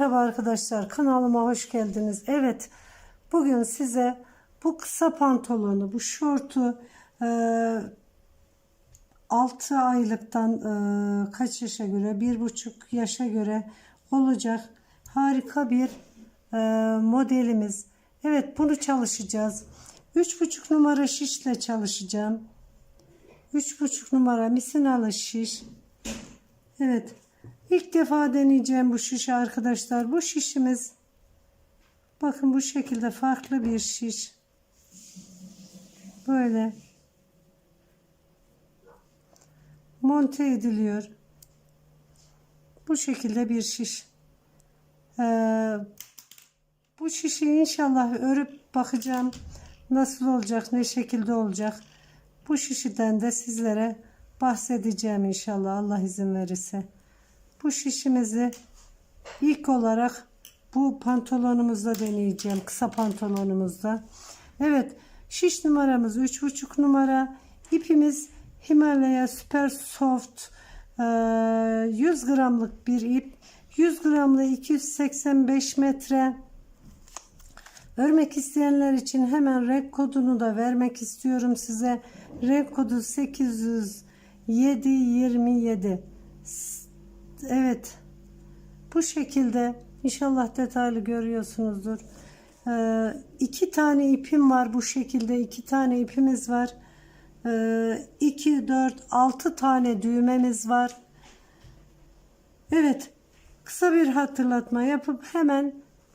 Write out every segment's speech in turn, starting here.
Merhaba arkadaşlar kanalıma hoş geldiniz. Evet bugün size bu kısa pantolonu bu şortu e, 6 aylıktan e, kaç yaşa göre 1,5 yaşa göre olacak harika bir e, modelimiz. Evet bunu çalışacağız. 3,5 numara şişle çalışacağım. 3,5 numara misinalı şiş. Evet. İlk defa deneyeceğim bu şişi arkadaşlar. Bu şişimiz bakın bu şekilde farklı bir şiş. Böyle monte ediliyor. Bu şekilde bir şiş. Ee, bu şişi inşallah örüp bakacağım. Nasıl olacak, ne şekilde olacak. Bu şişiden de sizlere bahsedeceğim inşallah Allah izin verirse. Bu şişimizi ilk olarak bu pantolonumuzda deneyeceğim. Kısa pantolonumuzda. Evet şiş numaramız 3,5 numara. İpimiz Himalaya Super Soft e, 100 gramlık bir ip. 100 gramlı 285 metre. Örmek isteyenler için hemen renk kodunu da vermek istiyorum size. Renk kodu 807 27. Evet. Bu şekilde inşallah detaylı görüyorsunuzdur. Ee, iki tane ipim var bu şekilde. iki tane ipimiz var. Ee, 2, 4, 6 tane düğmemiz var. Evet. Kısa bir hatırlatma yapıp hemen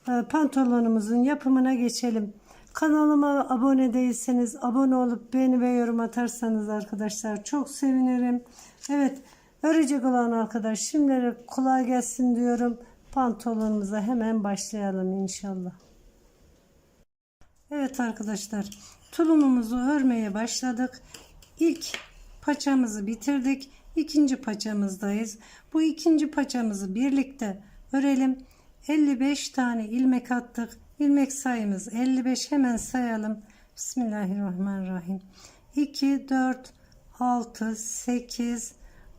e, pantolonumuzun yapımına geçelim. Kanalıma abone değilseniz abone olup beğeni ve yorum atarsanız arkadaşlar çok sevinirim. Evet örecek olan arkadaş şimdilik kolay gelsin diyorum. Pantolonumuza hemen başlayalım inşallah. Evet arkadaşlar tulumumuzu örmeye başladık. İlk paçamızı bitirdik. İkinci paçamızdayız. Bu ikinci paçamızı birlikte örelim. 55 tane ilmek attık. İlmek sayımız 55. Hemen sayalım. Bismillahirrahmanirrahim. 2, 4, 6, 8,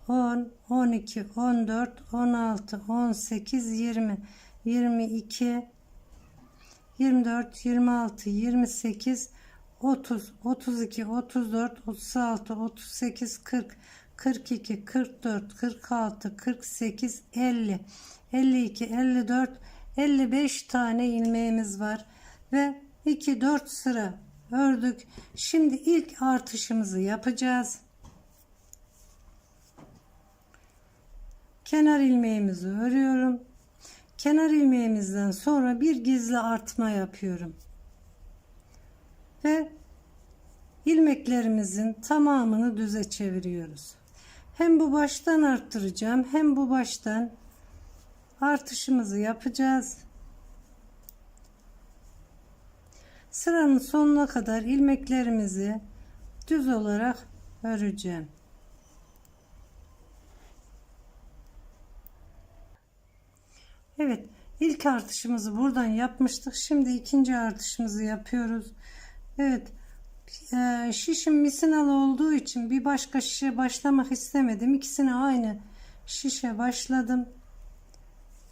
10, 12, 14, 16, 18, 20, 22, 24, 26, 28, 30, 32, 34, 36, 38, 40, 42, 44, 46, 48, 50, 52, 54, 55 tane ilmeğimiz var ve 2 4 sıra ördük. Şimdi ilk artışımızı yapacağız. Kenar ilmeğimizi örüyorum. Kenar ilmeğimizden sonra bir gizli artma yapıyorum. Ve ilmeklerimizin tamamını düze çeviriyoruz. Hem bu baştan arttıracağım hem bu baştan artışımızı yapacağız. Sıranın sonuna kadar ilmeklerimizi düz olarak öreceğim. Evet ilk artışımızı buradan yapmıştık. Şimdi ikinci artışımızı yapıyoruz. Evet e, şişim misinalı olduğu için bir başka şişe başlamak istemedim. İkisine aynı şişe başladım.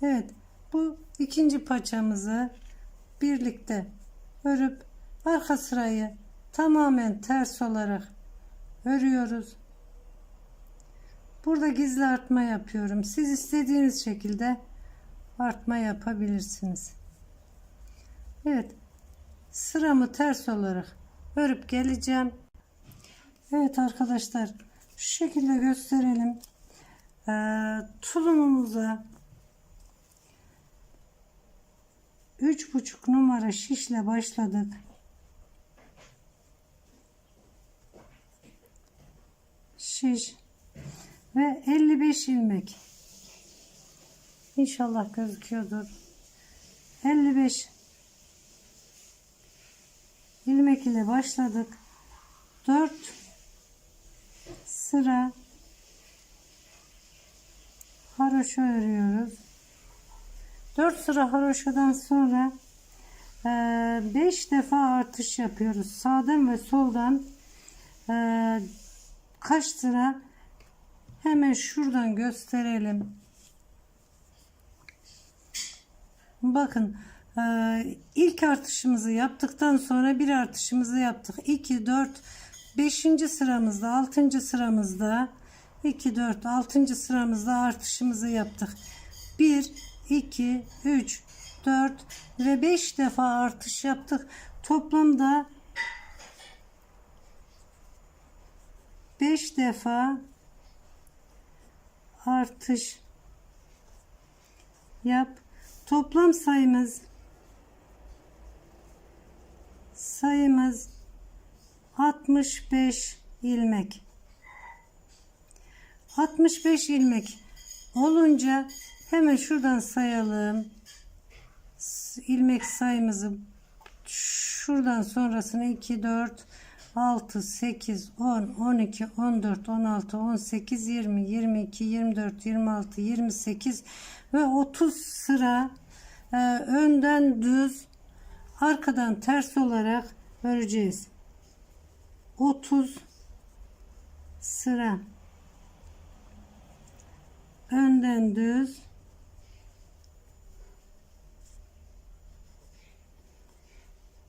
Evet bu ikinci paçamızı birlikte örüp arka sırayı tamamen ters olarak örüyoruz. Burada gizli artma yapıyorum. Siz istediğiniz şekilde artma yapabilirsiniz. Evet sıramı ters olarak örüp geleceğim. Evet arkadaşlar şu şekilde gösterelim. Ee, tulumumuza üç buçuk numara şişle başladık. Şiş ve 55 ilmek. İnşallah gözüküyordur. 55 ilmek ile başladık. 4 sıra haroşa örüyoruz. 4 sıra haroşadan sonra 5 defa artış yapıyoruz. Sağdan ve soldan e, kaç sıra hemen şuradan gösterelim. Bakın e, ilk artışımızı yaptıktan sonra bir artışımızı yaptık. 2, 4, 5. sıramızda 6. sıramızda 2, 4, 6. sıramızda artışımızı yaptık. 1, 2, 3, 4 ve 5 defa artış yaptık. Toplamda 5 defa artış yap. Toplam sayımız sayımız 65 ilmek. 65 ilmek olunca hemen şuradan sayalım. İlmek sayımızı şuradan sonrasını 2 4 6 8 10 12 14 16 18 20 22 24 26 28 ve 30 sıra e, önden düz arkadan ters olarak öreceğiz. 30 sıra önden düz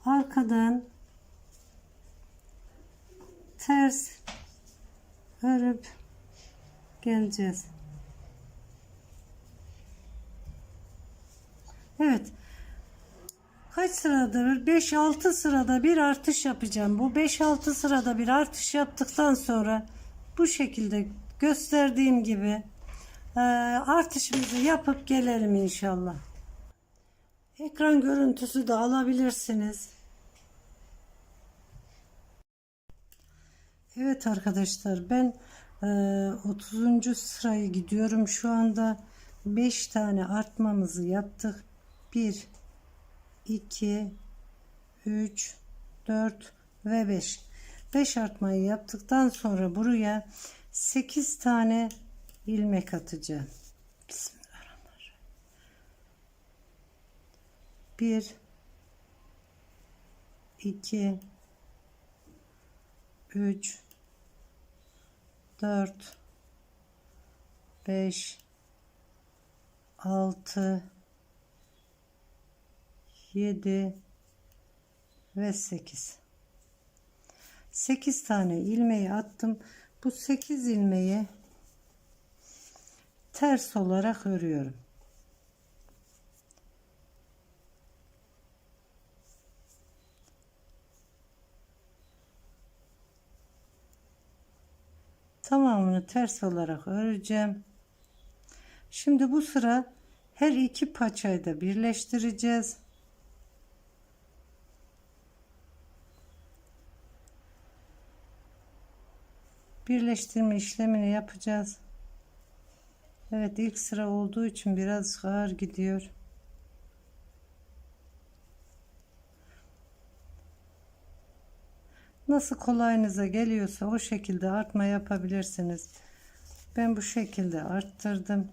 arkadan ters örüp geleceğiz. Evet. Kaç sıradır? 5-6 sırada bir artış yapacağım. Bu 5-6 sırada bir artış yaptıktan sonra bu şekilde gösterdiğim gibi e, artışımızı yapıp gelelim inşallah. Ekran görüntüsü de alabilirsiniz. Evet arkadaşlar ben e, 30. sırayı gidiyorum. Şu anda 5 tane artmamızı yaptık. 1 2 3 4 ve 5. 5 artmayı yaptıktan sonra buraya 8 tane ilmek atacağım. Bismillahirrahmanirrahim. 1 2 3 4 5 6 7 ve 8 8 tane ilmeği attım. Bu 8 ilmeği ters olarak örüyorum. Tamamını ters olarak öreceğim. Şimdi bu sıra her iki paçayı da birleştireceğiz. Birleştirme işlemini yapacağız. Evet ilk sıra olduğu için biraz ağır gidiyor. Nasıl kolayınıza geliyorsa o şekilde artma yapabilirsiniz. Ben bu şekilde arttırdım.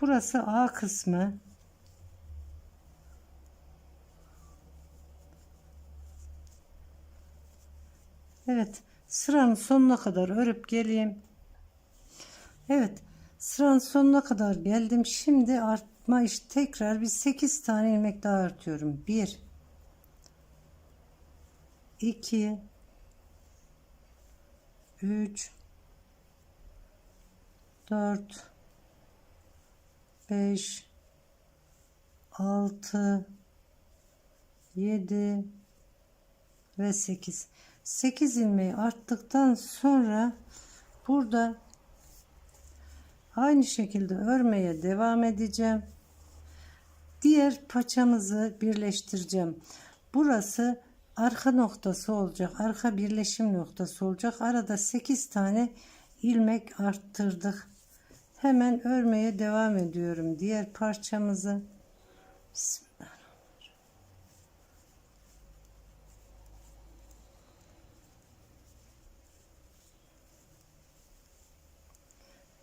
Burası A kısmı. Evet, sıranın sonuna kadar örüp geleyim. Evet, sıranın sonuna kadar geldim. Şimdi artma iş tekrar bir 8 tane ilmek daha artıyorum. 1 2 3 4 5 6 7 ve 8 8 ilmeği arttıktan sonra burada aynı şekilde örmeye devam edeceğim diğer paçamızı birleştireceğim burası arka noktası olacak arka birleşim noktası olacak arada 8 tane ilmek arttırdık Hemen örmeye devam ediyorum diğer parçamızı. Bismillahirrahmanirrahim.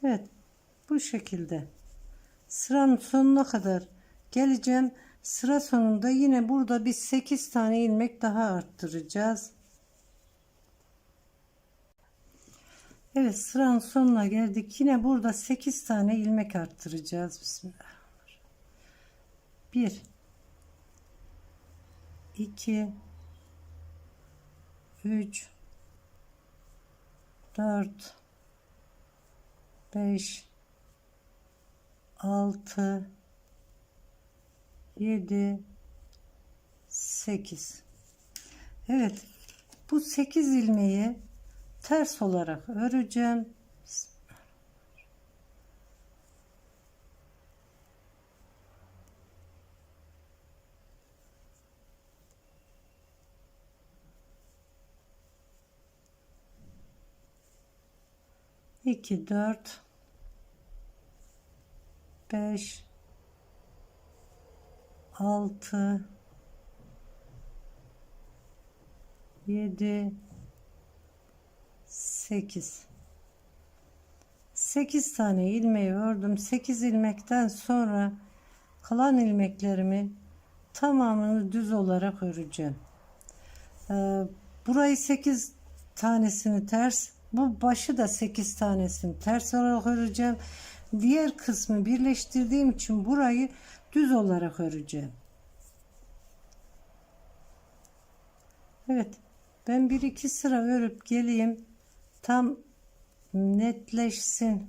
Evet bu şekilde sıranın sonuna kadar geleceğim. Sıra sonunda yine burada bir 8 tane ilmek daha arttıracağız. Evet sıranın sonuna geldik. Yine burada 8 tane ilmek arttıracağız. Bismillah. 1 2 3 4 5 6 7 8 Evet bu 8 ilmeği ters olarak öreceğim iki dört beş altı yedi sekiz. Sekiz tane ilmeği ördüm. Sekiz ilmekten sonra kalan ilmeklerimi tamamını düz olarak öreceğim. Ee, burayı 8 tanesini ters bu başı da 8 tanesini ters olarak öreceğim. Diğer kısmı birleştirdiğim için burayı düz olarak öreceğim. Evet ben bir iki sıra örüp geleyim. Tam netleşsin.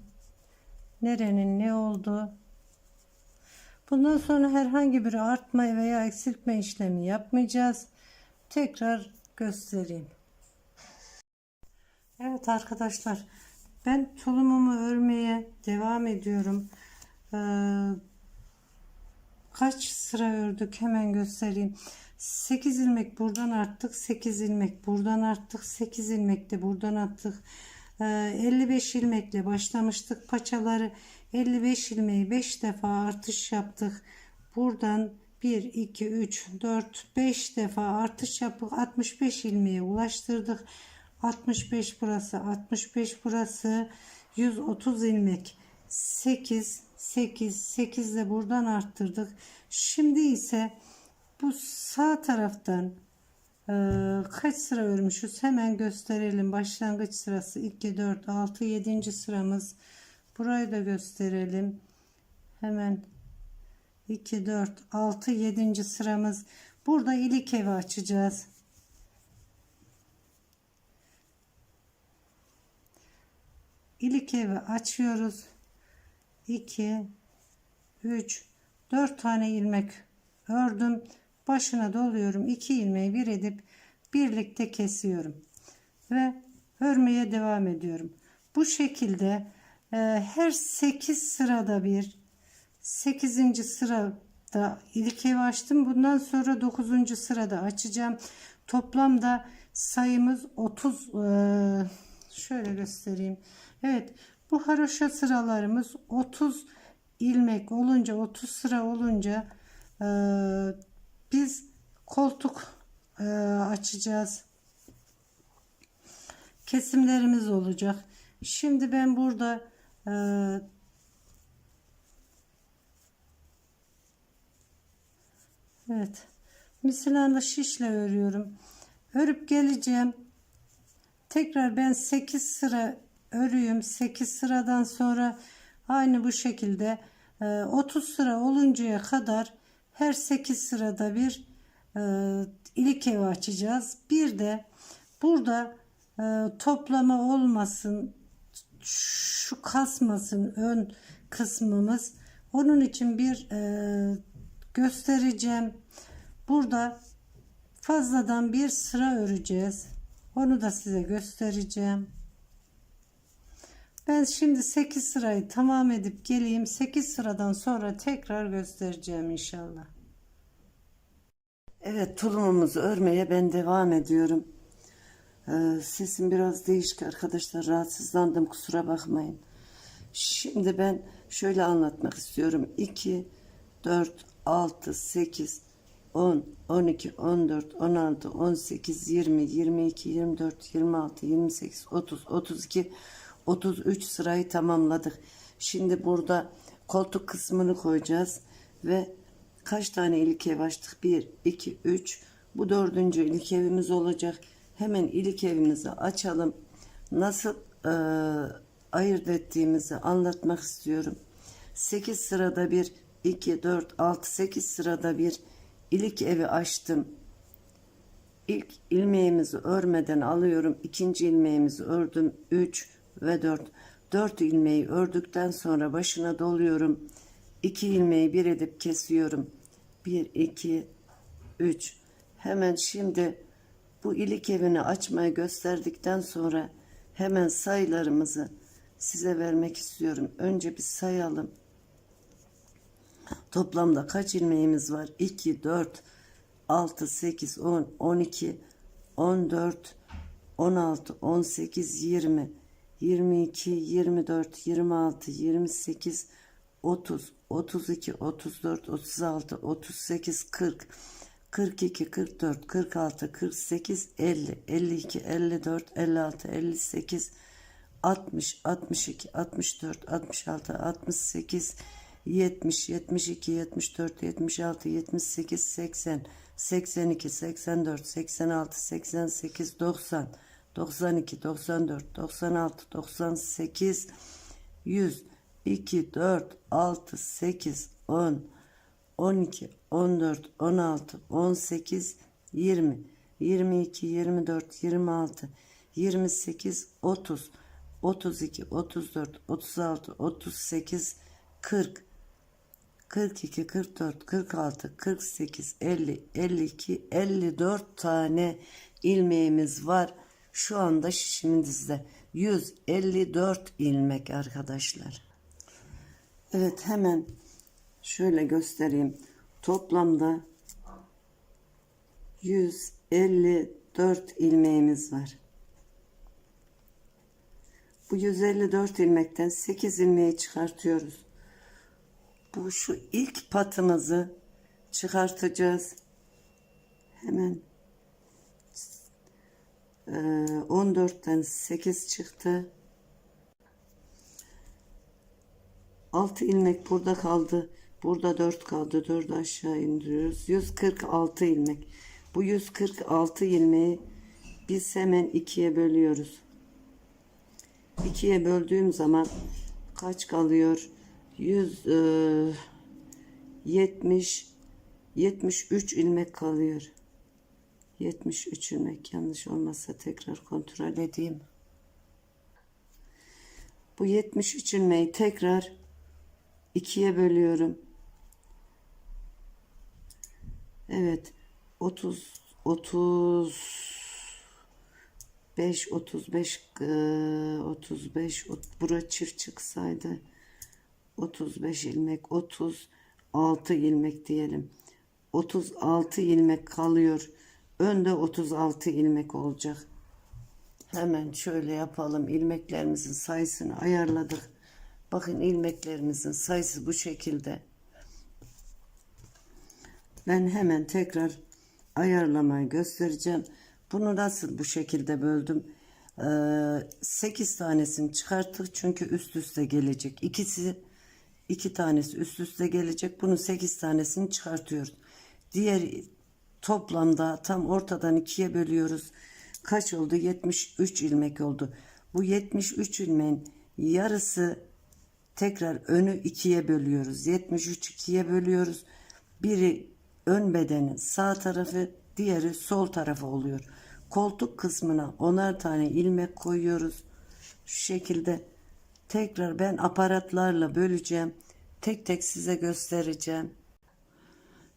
Nerenin ne olduğu bundan sonra herhangi bir artma veya eksiltme işlemi yapmayacağız. Tekrar göstereyim Evet arkadaşlar ben tulumumu örmeye devam ediyorum. Ee, kaç sıra ördük hemen göstereyim. 8 ilmek buradan arttık 8 ilmek buradan arttık 8 ilmek de buradan attık. Ee, 55 ilmekle başlamıştık paçaları. 55 ilmeği 5 defa artış yaptık. Buradan 1 2 3 4 5 defa artış yapıp 65 ilmeğe ulaştırdık 65 burası 65 burası 130 ilmek. 8 8 8 de buradan arttırdık. Şimdi ise bu sağ taraftan e, kaç sıra örmüşüz? Hemen gösterelim. Başlangıç sırası 2 4 6 7. sıramız. Burayı da gösterelim. Hemen 2 4 6 7. sıramız. Burada ilik evi açacağız ilik evi açıyoruz 2 3 4 tane ilmek ördüm başına doluyorum 2 ilmeği bir edip birlikte kesiyorum ve örmeye devam ediyorum bu şekilde e, her 8 sırada bir 8. sırada ilik evi açtım bundan sonra 9. sırada açacağım toplamda sayımız 30 e, şöyle göstereyim Evet bu haroşa sıralarımız 30 ilmek olunca 30 sıra olunca e, biz koltuk e, açacağız. Kesimlerimiz olacak. Şimdi ben burada e, Evet. Misilanda şişle örüyorum. Örüp geleceğim. Tekrar ben 8 sıra örüyüm. 8 sıradan sonra aynı bu şekilde 30 e, sıra oluncaya kadar her 8 sırada bir e, ilik evi açacağız. Bir de burada e, toplama olmasın şu kasmasın ön kısmımız. Onun için bir göstereceğim. Burada fazladan bir sıra öreceğiz onu da size göstereceğim ben şimdi 8 sırayı tamam edip geleyim. 8 sıradan sonra tekrar göstereceğim inşallah. Evet tulumumuzu örmeye ben devam ediyorum. Ee, sesim biraz değişik arkadaşlar rahatsızlandım kusura bakmayın. Şimdi ben şöyle anlatmak istiyorum. 2, 4, 6, 8, 10, 12, 14, 16, 18, 20, 22, 24, 26, 28, 30, 32, 33 sırayı tamamladık. Şimdi burada koltuk kısmını koyacağız ve kaç tane ilik ev açtık? 1, 2, 3. Bu dördüncü ilik evimiz olacak. Hemen ilik evimizi açalım. Nasıl e, ayırt ettiğimizi anlatmak istiyorum. 8 sırada bir 2 4 6 8 sırada bir ilik evi açtım. İlk ilmeğimizi örmeden alıyorum. İkinci ilmeğimizi ördüm. 3 ve 4. 4 ilmeği ördükten sonra başına doluyorum. 2 ilmeği bir edip kesiyorum. 1 2 3. Hemen şimdi bu ilik evini açmayı gösterdikten sonra hemen sayılarımızı size vermek istiyorum. Önce bir sayalım. Toplamda kaç ilmeğimiz var? 2, 4, 6, 8, 10, 12, 14, 16, 18, 20, 22, 24, 26, 28, 30, 32, 34, 36, 38, 40, 42, 44, 46, 48, 50, 52, 54, 56, 58, 60, 62, 64, 66, 68, 70, 72, 74, 76, 78, 80, 82, 84, 86, 88, 90, 92, 94, 96, 98, 100, 2, 4, 6, 8, 10, 12, 14, 16, 18, 20, 22, 24, 26, 28, 30, 32, 34, 36, 38, 40, 42, 44, 46, 48, 50, 52, 54 tane ilmeğimiz var. Şu anda şişimizde 154 ilmek arkadaşlar. Evet hemen şöyle göstereyim. Toplamda 154 ilmeğimiz var. Bu 154 ilmekten 8 ilmeği çıkartıyoruz. Bu şu ilk patımızı çıkartacağız. Hemen eee, 14'ten 8 çıktı. 6 ilmek burada kaldı. Burada 4 kaldı. 4 aşağı indiriyoruz. 146 ilmek. Bu 146 ilmeği biz hemen ikiye bölüyoruz. İkiye böldüğüm zaman kaç kalıyor? 100 eee, 70 73 ilmek kalıyor. 73 ilmek yanlış olmazsa tekrar kontrol edeyim. Bu 73 ilmeği tekrar ikiye bölüyorum. Evet. 30 30 5 35 eee, 35 ot- bura çift çıksaydı 35 ilmek 36 ilmek diyelim 36 ilmek kalıyor önde 36 ilmek olacak hemen şöyle yapalım ilmeklerimizin sayısını ayarladık bakın ilmeklerimizin sayısı bu şekilde ben hemen tekrar ayarlamayı göstereceğim. Bunu nasıl bu şekilde böldüm? Ee, 8 tanesini çıkarttık çünkü üst üste gelecek. İkisi iki tanesi üst üste gelecek. Bunun 8 tanesini çıkartıyoruz. Diğer toplamda tam ortadan ikiye bölüyoruz. Kaç oldu? 73 ilmek oldu. Bu 73 ilmeğin yarısı tekrar önü ikiye bölüyoruz. 73 ikiye bölüyoruz. Biri ön bedenin sağ tarafı, diğeri sol tarafı oluyor. Koltuk kısmına onar tane ilmek koyuyoruz. Şu şekilde tekrar ben aparatlarla böleceğim. Tek tek size göstereceğim.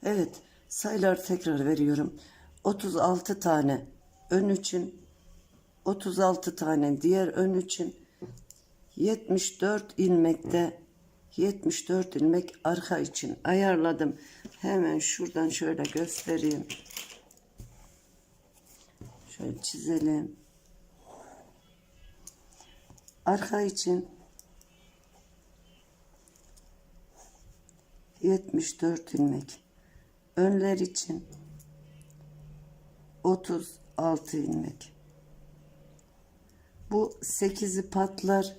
Evet, sayılar tekrar veriyorum. 36 tane ön için, 36 tane diğer ön için, 74 ilmekte 74 ilmek arka için ayarladım. Hemen şuradan şöyle göstereyim. Şöyle çizelim. Arka için 74 ilmek. Önler için 36 ilmek. Bu 8'i patlar.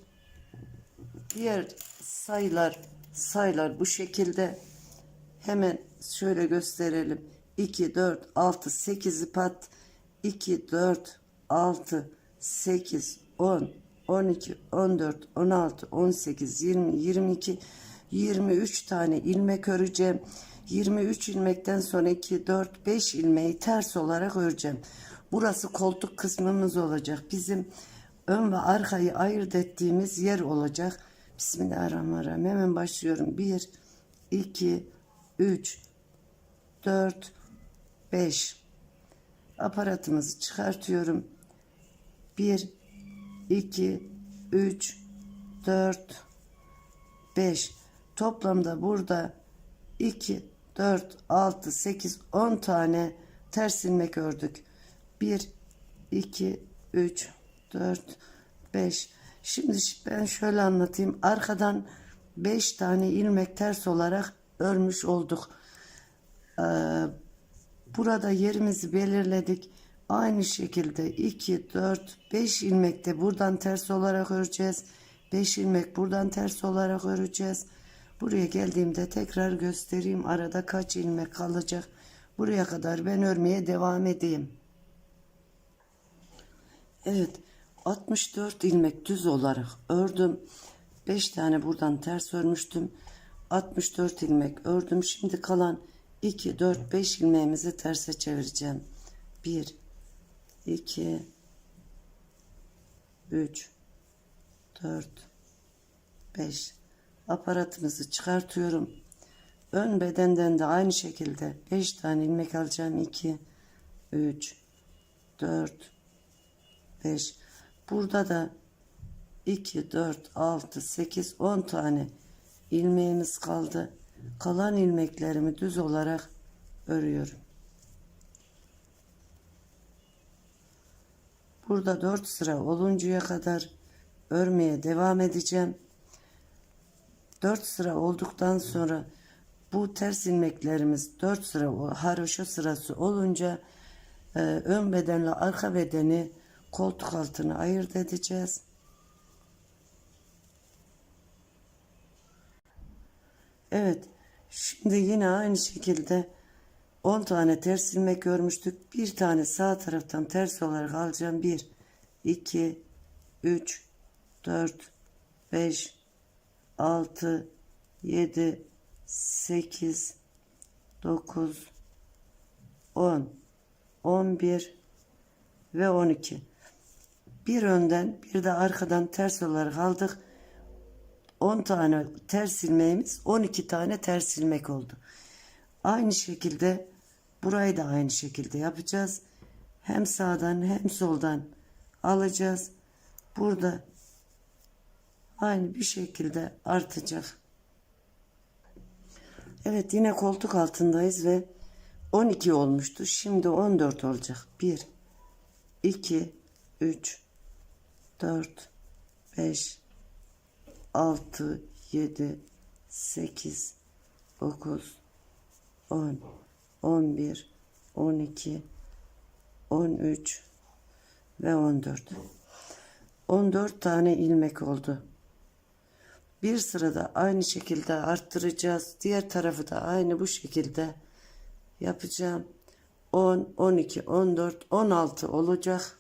Diğer sayılar sayılar bu şekilde hemen şöyle gösterelim. 2 4 6 8'i pat 2 4 6 8 10 12, 14, 16, 18, 20, 22, 23 tane ilmek öreceğim. 23 ilmekten sonra 2, 4, 5 ilmeği ters olarak öreceğim. Burası koltuk kısmımız olacak. Bizim ön ve arkayı ayırt ettiğimiz yer olacak. Bismillahirrahmanirrahim. Hemen başlıyorum. 1, 2, 3, 4, 5. Aparatımızı çıkartıyorum. 1, 2, 3, 4, 5. Toplamda burada 2, 4, 6, 8, 10 tane ters ilmek ördük. 1, 2, 3, 4, 5. Şimdi ben şöyle anlatayım. Arkadan 5 tane ilmek ters olarak örmüş olduk. Ee, burada yerimizi belirledik. Aynı şekilde 2, 4, 5 ilmek de buradan ters olarak öreceğiz. 5 ilmek buradan ters olarak öreceğiz. Buraya geldiğimde tekrar göstereyim arada kaç ilmek kalacak. Buraya kadar ben örmeye devam edeyim. Evet 64 ilmek düz olarak ördüm. 5 tane buradan ters örmüştüm. 64 ilmek ördüm. Şimdi kalan 2, 4, 5 ilmeğimizi terse çevireceğim. 1, 2, 3, 4, 5. Aparatımızı çıkartıyorum. Ön bedenden de aynı şekilde 5 tane ilmek alacağım. 2, 3, 4, 5. Burada da 2, 4, 6, 8, 10 tane ilmeğimiz kaldı. Kalan ilmeklerimi düz olarak örüyorum. Burada 4 sıra oluncaya kadar örmeye devam edeceğim. 4 sıra olduktan sonra bu ters ilmeklerimiz 4 sıra haroşa sırası olunca e, ön bedenle arka bedeni koltuk altına ayırt edeceğiz. Evet. Şimdi yine aynı şekilde 10 tane ters ilmek görmüştük. Bir tane sağ taraftan ters olarak alacağım. 1, 2, 3, 4, 5, 6, 7, 8, 9, 10, 11 ve 12. Bir önden bir de arkadan ters olarak aldık. 10 tane ters ilmeğimiz 12 tane ters ilmek oldu. Aynı şekilde burayı da aynı şekilde yapacağız. Hem sağdan hem soldan alacağız. Burada aynı bir şekilde artacak. Evet yine koltuk altındayız ve 12 olmuştu. Şimdi 14 olacak. 1 2 3 4 5 6 7 8 9 10 11 12 13 ve 14 14 tane ilmek oldu. Bir sırada aynı şekilde arttıracağız. Diğer tarafı da aynı bu şekilde yapacağım. 10, 12, 14, 16 olacak.